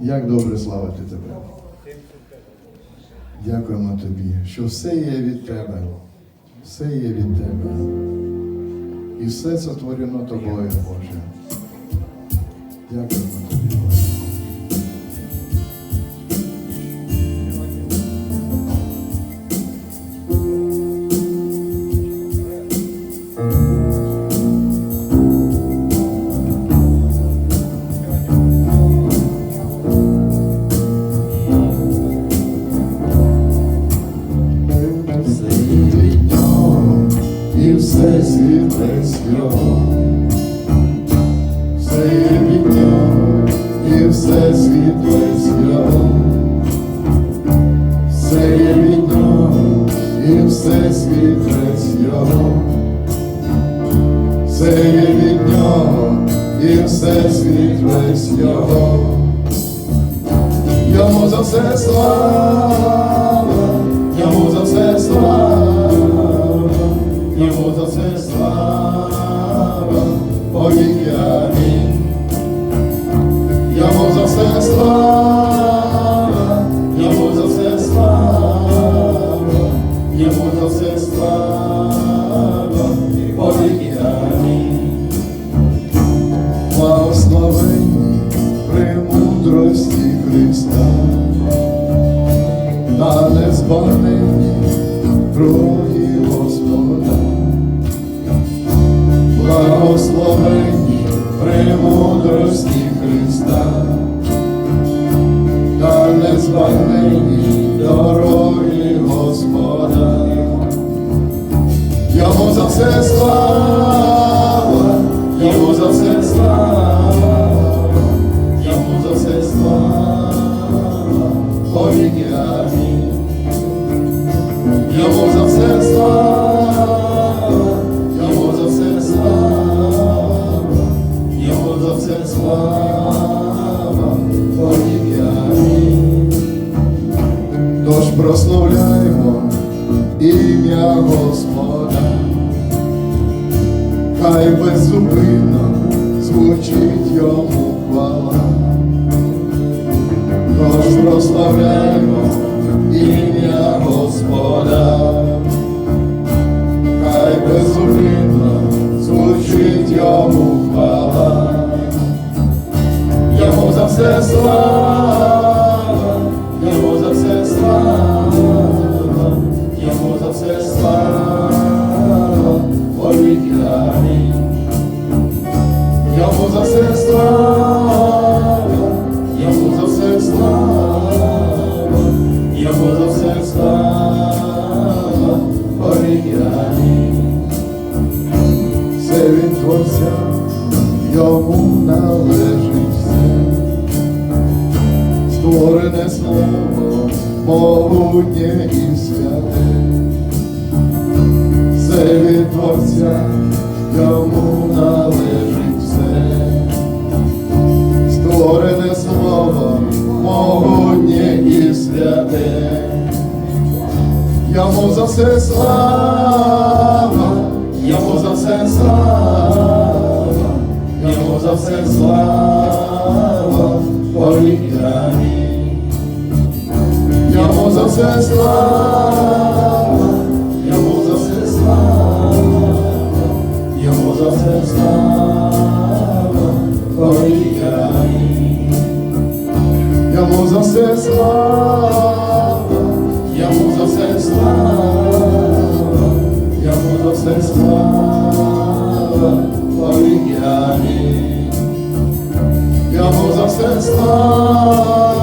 Як добре славити тебе. Дякуємо тобі, що все є від тебе, все є від тебе. І все сотворено тобою, Боже. Дякуємо тобі, все світле його. Все є від нього і все світле його. Все є від нього і все світле його. Все є від нього і все світле його. Йому за все слава, повіки незбагненні дороги Господа. Йому за все слава, йому за все слава, йому за все слава, повіки амінь. За все слава, йому за все слава, йому за все слава, повіки прославляємо ім'я Господа, хай беззупинно звучить йому хвала. Тож прославляємо За все слава, йому за все слава, йому за все слава, амінь. Все від Творця, йому належить все. Створене слово, могутнє і святе. Все від Творця, все слава, йому за все слава, йому за все слава, амінь. Йому за все слава, йому за все слава, йому за все слава, повіки. Йому за все слава, йому за все слава, за все слава, повіки амінь. Йому за все слава,